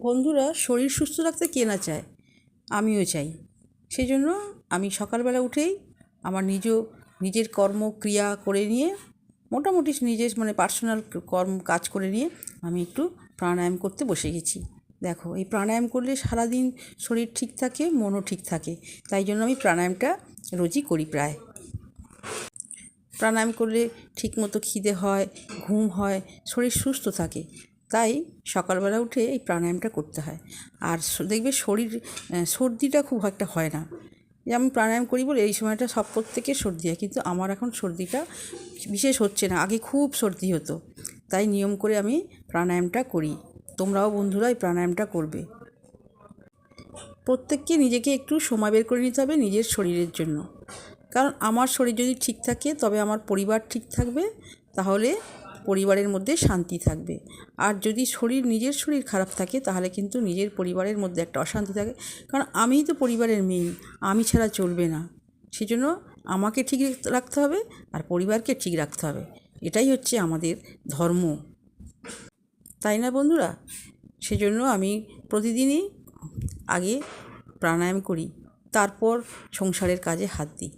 বন্ধুরা শরীর সুস্থ রাখতে কে না চায়? আমিও চাই। সেই জন্য আমি সকালবেলা উঠেই আমার নিজ, নিজের কর্ম ক্রিয়া করে নিয়ে, মোটামুটি নিজের মানে পার্সোনাল কর্ম কাজ করে নিয়ে আমি একটু প্রাণায়াম করতে বসে গেছি। দেখো, এই প্রাণায়াম করলে সারাদিন শরীর ঠিক থাকে, মনও ঠিক থাকে। তাই জন্য আমি প্রাণায়ামটা রোজই করি প্রায়। প্রাণায়াম করলে ঠিকমতো খিদে হয়, ঘুম হয়, শরীর সুস্থ থাকে। তাই সকালবেলা উঠে এই প্রাণায়ামটা করতে হয়। আর দেখবে শরীর সর্দিটা খুব একটা হয় না। যে আমি প্রাণায়াম করি বলে এই সময়টা সব প্রত্যেকের সর্দি হয়, কিন্তু আমার এখন সর্দিটা বিশেষ হচ্ছে না। আগে খুব সর্দি হতো, তাই নিয়ম করে আমি প্রাণায়ামটা করি। তোমরাও বন্ধুরা এই প্রাণায়ামটা করবে। প্রত্যেককে নিজেকে একটু সময় বের করে নিতে হবে নিজের শরীরের জন্য। কারণ আমার শরীর যদি ঠিক থাকে, তবে আমার পরিবার ঠিক থাকবে, তাহলে পরিবারের মধ্যে শান্তি থাকবে। আর যদি শরীর, নিজের শরীর খারাপ থাকে, তাহলে কিন্তু নিজের পরিবারের মধ্যে একটা অশান্তি থাকে। কারণ আমিই তো পরিবারের মেয়ে, আমি ছাড়া চলবে না। সেজন্য আমাকে ঠিক রাখতে হবে আর পরিবারকে ঠিক রাখতে হবে। এটাই হচ্ছে আমাদের ধর্ম। তাই না বন্ধুরা? সেজন্য আমি প্রতিদিনই আগে প্রাণায়াম করি, তারপর সংসারের কাজে হাত দিই।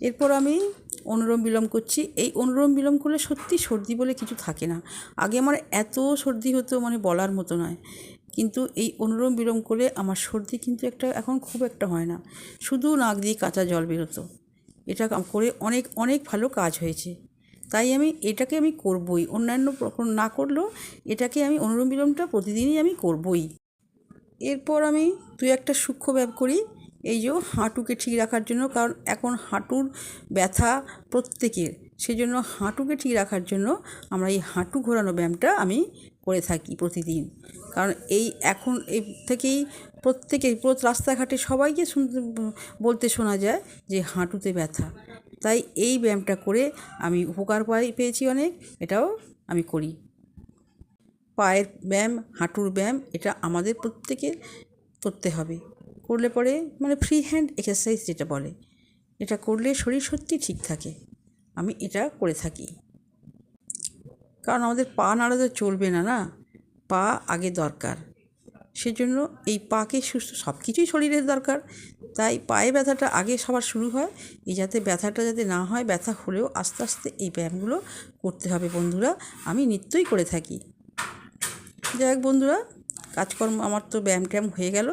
এরপর আমি অনুলোম বিলোম করছি। এই অনুলোম বিলোম করলে সত্যি সর্দি বলে কিছু থাকে না। আগে আমার এত সর্দি হতো মানে বলার মতো নয়। কিন্তু এই অনুলোম বিলোম করে আমার সর্দি কিন্তু একটা এখন খুব একটা হয় না। শুধু নাক দিয়ে কাঁচা জল বেরোতো। এটা করে অনেক অনেক ভালো কাজ হয়েছে। তাই আমি এটাকে আমি করবই। অন্যান্য না করলেও এটাকে আমি অনুলোম বিলোমটা প্রতিদিনই আমি করবই। এরপর আমি দু একটা সূক্ষ্ম ব্যায়াম করি। এই যে হাঁটুকে ঠিক রাখার জন্য, কারণ এখন হাঁটুর ব্যথা প্রত্যেকের। সেজন্য হাঁটুকে ঠিক রাখার জন্য আমরা এই হাঁটু ঘোরানো ব্যায়ামটা আমি করে থাকি প্রতিদিন। কারণ এই এখন এই থেকেই প্রত্যেকে পুরো রাস্তাঘাটে সবাইকে শুনতে, বলতে শোনা যায় যে হাঁটুতে ব্যথা। তাই এই ব্যায়ামটা করে আমি উপকার পাই, পেয়েছি অনেক, এটাও আমি করি। পায়ের ব্যায়াম, হাঁটুর ব্যায়াম, এটা আমাদের প্রত্যেকের করতে হবে। করলে পরে মানে ফ্রি হ্যান্ড এক্সারসাইজ যেটা বলে, এটা করলে শরীর সত্যি ঠিক থাকে। আমি এটা করে থাকি। কারণ আমাদের পা নাড়া তো চলবে না না, পা আগে দরকার। সেজন্য এই পাকে সুস্থ সব কিছুই শরীরের দরকার। তাই পায়ে ব্যথাটা আগে সবার শুরু হয়, এই যাতে ব্যথাটা যাতে না হয়, ব্যথা হলেও আস্তে আস্তে এই ব্যায়ামগুলো করতে হবে বন্ধুরা। আমি নিত্যই করে থাকি। যাই হোক বন্ধুরা, কাজকর্ম, আমার তো ব্যায়াম ট্যায়াম হয়ে গেল।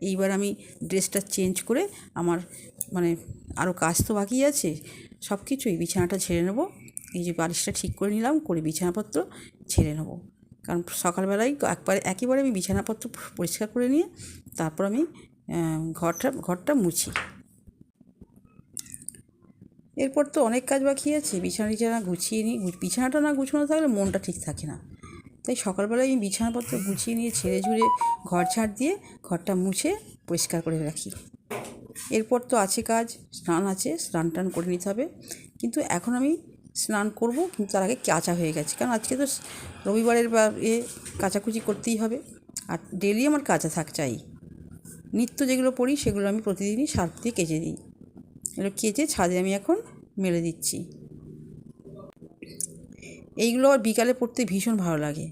এইবার আমি ড্রেসটা চেঞ্জ করে আমার মানে আরও কাজ তো বাকি আছে, সব কিছুই বিছানাটা ছেড়ে নেব। এই যে বালিশটা ঠিক করে নিলাম, করে বিছানাপত্র ছেড়ে নেব। কারণ সকালবেলায় একবারে, একেবারে আমি বিছানাপত্র পরিষ্কার করে নিয়ে তারপর আমি ঘরটা ঘরটা মুছি। এরপর তো অনেক কাজ বাকি আছে বিছানা টিছানা গুছিয়ে নিই বিছানাটা না গুছানো থাকলে মনটা ঠিক থাকে না। তাই সকালবেলায় আমি বিছানাপত্র গুছিয়ে নিয়ে ছেড়ে ঝুড়ে ঘর ঝাড় দিয়ে ঘরটা মুছে পরিষ্কার করে রাখি। এরপর তো আছে কাজ, স্নান আছে, স্নান টান করে নিতে হবে। কিন্তু এখন আমি স্নান করব, কিন্তু তার আগে কাঁচা হয়ে গেছে। কারণ আজকে তো রবিবারের বা এ কাচাকুচি করতেই হবে। আর ডেলি আমার কাঁচা থাক চাই। নিত্য যেগুলো পড়ি সেগুলো আমি প্রতিদিনই সার্ফ দিয়ে কেচে দিই। এগুলো কেচে ছাদে আমি এখন মেলে দিচ্ছি। এইগুলো বিকালে পড়তে ভীষণ ভালো লাগে।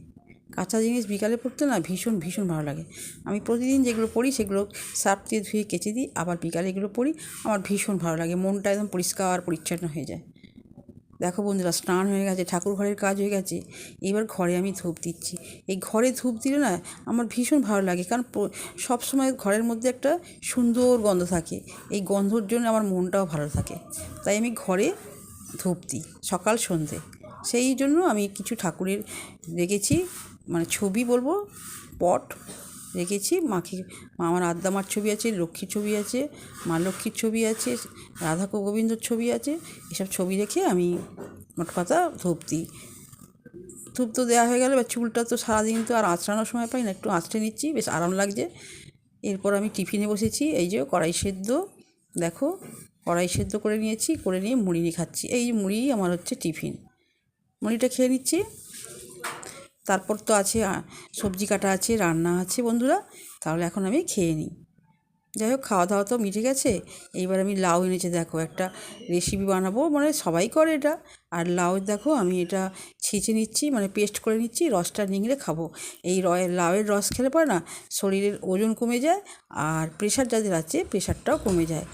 কাঁচা জিনিস বিকালে পড়তে না ভীষণ ভীষণ ভালো লাগে। আমি প্রতিদিন যেগুলো পড়ি সেগুলো সার্ফ দিয়ে ধুয়ে কেচে দিই, আবার বিকালে এগুলো পড়ি, আমার ভীষণ ভালো লাগে। মনটা একদম পরিষ্কার, পরিচ্ছন্ন হয়ে যায়। দেখো বন্ধুরা, স্নান হয়ে গেছে, ঠাকুর ঘরের কাজ হয়ে গেছে, এবার ঘরে আমি ধূপ দিচ্ছি। এই ঘরে ধূপ দিলে না আমার ভীষণ ভালো লাগে, কারণ সব সময় ঘরের মধ্যে একটা সুন্দর গন্ধ থাকে। এই গন্ধর জন্য আমার মনটাও ভালো থাকে। তাই আমি ঘরে ধূপ দিই, সকাল সন্ধে। সেই জন্য আমি কিছু ঠাকুরের রেখেছি মানে ছবি বলব, পট রেখেছি, মাকে আমার আদ্যা মার ছবি আছে, লক্ষ্মীর ছবি আছে, মা লক্ষ্মীর ছবি আছে রাধা গোবিন্দর ছবি আছে, এসব ছবি রেখে আমি মোট কথা ধূপ দিই ধূপ তো দেওয়া হয়ে গেল, এবার চুলটা তো সারাদিন তো আর আঁচড়ানোর সময় পাই না, একটু আঁচড়ে নিচ্ছি, বেশ আরাম লাগছে। এরপর আমি টিফিনে বসেছি, এই যে কড়াই সেদ্ধ, দেখো, কড়াই সেদ্ধ করে নিয়েছি, করে নিয়ে মুড়ি নিয়ে খাচ্ছি, এই মুড়ি আমার হচ্ছে টিফিন। মুড়িটা খেয়ে নিচ্ছি। তারপর তো আছে সবজি কাটা আছে, রান্না আছে বন্ধুরা, তাহলে এখন আমি খেয়ে নিই। যাই হোক খাওয়া দাওয়া তো মিটে গেছে। এইবার আমি লাউ এনেছে, দেখো, একটা রেসিপি বানাবো মানে সবাই করে এটা। আর লাউ, দেখো, আমি এটা ছেঁচে নিচ্ছি মানে পেস্ট করে নিচ্ছি, রসটা নিংড়ে খাব। এই র লাউয়ের রস খেলে পরে না, শরীরের ওজন কমে যায়, আর প্রেশার যাদের আছে প্রেশারটাও কমে যায়।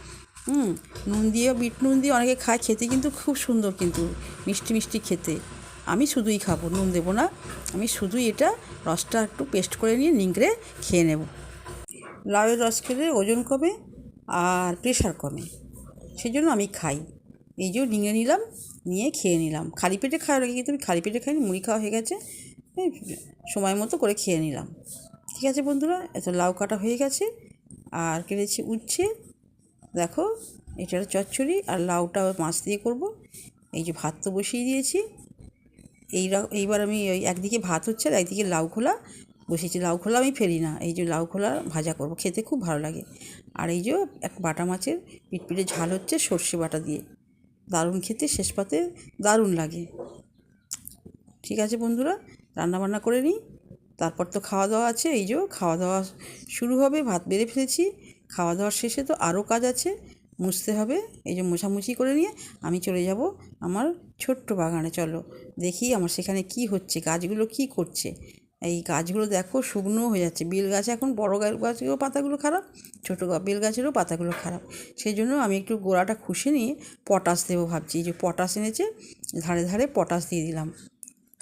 হুম, নুন দিয়ে বিট নুন দিয়ে অনেকে খায়, খেতে কিন্তু খুব সুন্দর কিন্তু, মিষ্টি মিষ্টি খেতে। আমি শুধুই খাব, নুন দেবো না, আমি শুধুই এটা রসটা একটু পেস্ট করে নিয়ে নিংড়ে খেয়ে নেব। লাউয়ের রস খেলে ওজন কমে আর প্রেশার কমে সেই জন্য আমি খাই। এই যে নিঙে নিলাম, নিয়ে খেয়ে নিলাম। খালি পেটে খাওয়ার আগে কিন্তু আমি খালি পেটে খাইনি, মুড়ি খাওয়া হয়ে গেছে সময় মতো করে খেয়ে নিলাম। ঠিক আছে বন্ধুরা, এত লাউ কাটা হয়ে গেছে, আর কেটেছি উচ্ছে। দেখো, এটা চচ্চড়ি আর লাউটা মাছ দিয়ে করব। এই যে ভাত তো বসিয়ে দিয়েছি। এই এইবার আমি ওই একদিকে ভাত হচ্ছে আর একদিকে লাউ খোলা। বসিয়েছি, লাউ খোলা আমি ফেলি না। এই যে লাউ খোলা ভাজা করব, খেতে খুব ভালো লাগে। আর এই যে এক বাটা মাছের পিটপিটে ঝাল হচ্ছে সর্ষে বাটা দিয়ে। দারুণ খেতে, শেষ পাতে দারুণ লাগে। ঠিক আছে বন্ধুরা, রান্নাবান্না করে নিই। তারপর তো খাওয়া দাওয়া আছে, এই যে খাওয়া দাওয়া শুরু হবে, ভাত বেড়ে ফেলেছি। খাওয়া দাওয়ার শেষে তো আরও কাজ আছে, মুছতে হবে। এই যে মোছামুছি করে নিয়ে আমি চলে যাব আমার ছোট্ট বাগানে। চলো দেখি আমার সেখানে কি হচ্ছে, গাছগুলো কি করছে। এই গাছগুলো দেখো শুকনো হয়ে যাচ্ছে। বেল গাছ এখন বড় গাছেরও পাতাগুলো খারাপ, ছোটো বেল গাছেরও পাতাগুলো খারাপ। সেই জন্য আমি একটু গোড়াটা খুশি নিয়ে পটাশ দেবো ভাবছি। এই যে পটাশ এনেছে, ধারে ধারে পটাশ দিয়ে দিলাম।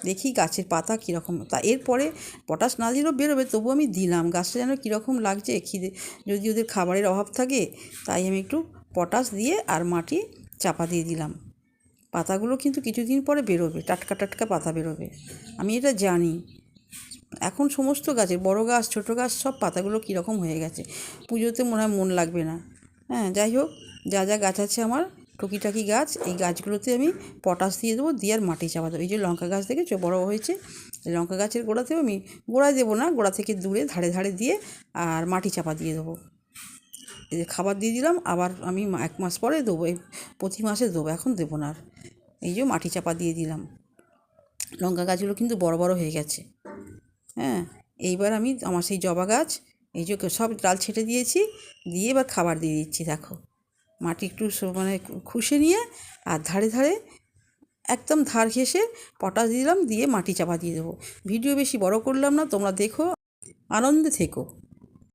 দেখি গাছের পাতা কীরকম। তা এরপরে পটাশ না দিলেও বেরোবে, তবু আমি দিলাম। গাছটা যেন কীরকম লাগছে, খিদে, যদি ওদের খাবারের অভাব থাকে, তাই আমি একটু পটাশ দিয়ে আর মাটি চাপা দিয়ে দিলাম। পাতাগুলো কিন্তু কিছুদিন পরে বেরোবে, টাটকা টাটকা পাতা বেরোবে। আমি এটা জানি। এখন সমস্ত গাছের, বড় গাছ, ছোট গাছ, সব পাতাগুলো কীরকম হয়ে গেছে। পুজোতে মনে হয় মন লাগবে না। হ্যাঁ যাই হোক, যা যা গাছ আছে আমার টুকিটাকি গাছ, এই গাছগুলোতে আমি পটাশ দিয়ে দেবো, দিয়ে আর মাটি চাপা দেবো। এই যে লঙ্কা গাছ দেখেছ? বড় হয়েছে। লঙ্কা গাছের গোড়াতেও আমি গোড়ায় দেবো না, গোড়া থেকে দূরে, ধারে ধারে দিয়ে আর মাটি চাপা দিয়ে দেবো। এই যে খাবার দিয়ে দিলাম, আবার আমি এক মাস পরে দেবো, এই প্রতি মাসে দেবো, এখন দেবো না আর। এই যে মাটি চাপা দিয়ে দিলাম। লঙ্কা গাছগুলো কিন্তু বড় বড় হয়ে গেছে। হ্যাঁ এইবার আমি আমার সেই জবা গাছ, এই যে সব ডাল ছেটে দিয়েছি, দিয়ে এবার খাবার দিয়ে দিচ্ছি, দেখো। মাটি একটু মানে খুশে নিয়ে আর ধারে ধারে একদম ধার ঘেসে পটাশ দিলাম, দিয়ে মাটি চাপা দিয়ে দেবো। ভিডিও বেশি বড় করলাম না, তোমরা দেখো, আনন্দে থেকো।